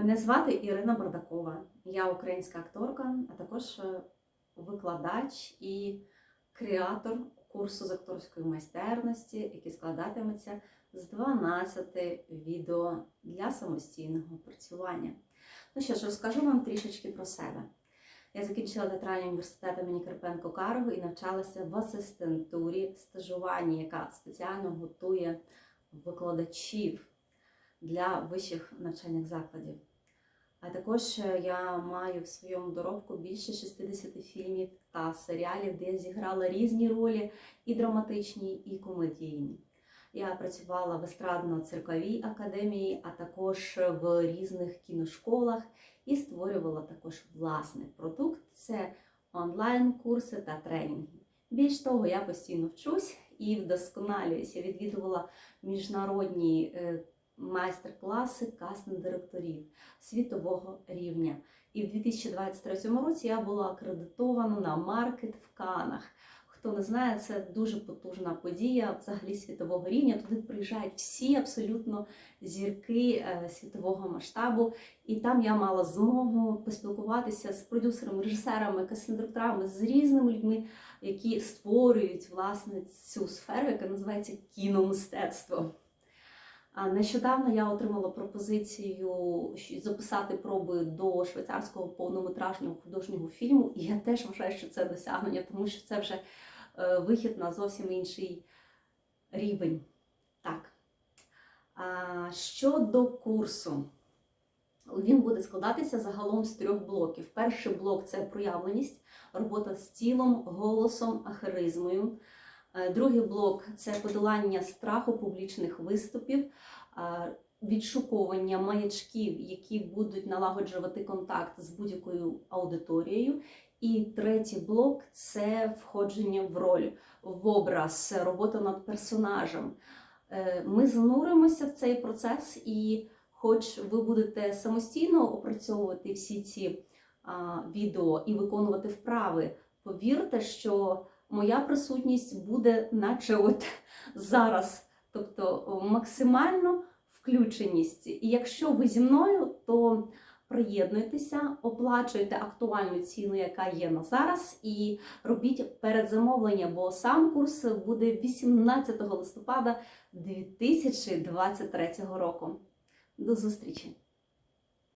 Мене звати Ірина Бардакова. Я українська акторка, а також е, викладач і креатор курсу з акторської майстерності, який складатиметься з 12 відео для самостійного працювання. Ну що ж, розкажу вам трішечки про себе. Я закінчила театральний університет імені Карпенко Карого і навчалася в асистентурі стажування, яка спеціально готує викладачів для вищих навчальних закладів. А також е, я маю в своєму доробку більше 60 фільмів та серіалів, де я зіграла різні ролі і драматичні, і комедійні. Я працювала в естрадно-цирковій академії, а також в різних кіношколах і створювала також власний продукт це онлайн-курси та тренінги. Більш того, я постійно вчусь і вдосконалююся. Відвідувала міжнародні е, майстер-класи кастинг-директорів світового рівня. І в 2023 році я була акредитована на маркет в Канах. Хто не знає, це дуже потужна подія взагалі світового рівня. Туди приїжджають всі абсолютно зірки е, світового масштабу. І там я мала змогу поспілкуватися з продюсерами, режисерами, кастинг-директорами, з різними людьми, які створюють власне цю сферу, яка називається кіномистецтво. Нещодавно я отримала пропозицію записати проби до швейцарського повнометражного художнього фільму, і я теж вважаю, що це досягнення, тому що це вже е, вихід на зовсім інший рівень. Так. Щодо курсу, він буде складатися загалом з трьох блоків. Перший блок це проявленість, робота з тілом, голосом, ахеризмою. Е, Другий блок це подолання страху публічних виступів, е, відшуковування маячків, які будуть налагоджувати контакт з будь-якою аудиторією. І третій блок це входження в роль, в образ, робота над персонажем. Е, Ми зануримося в цей процес, і, хоч ви будете самостійно опрацьовувати всі ці відео і виконувати вправи, повірте, що моя присутність буде наче от зараз, тобто максимально включеність. І якщо ви зі мною, то приєднуйтеся, оплачуйте актуальну ціну, яка є на зараз, і робіть передзамовлення, бо сам курс буде 18 листопада 2023 року. До зустрічі!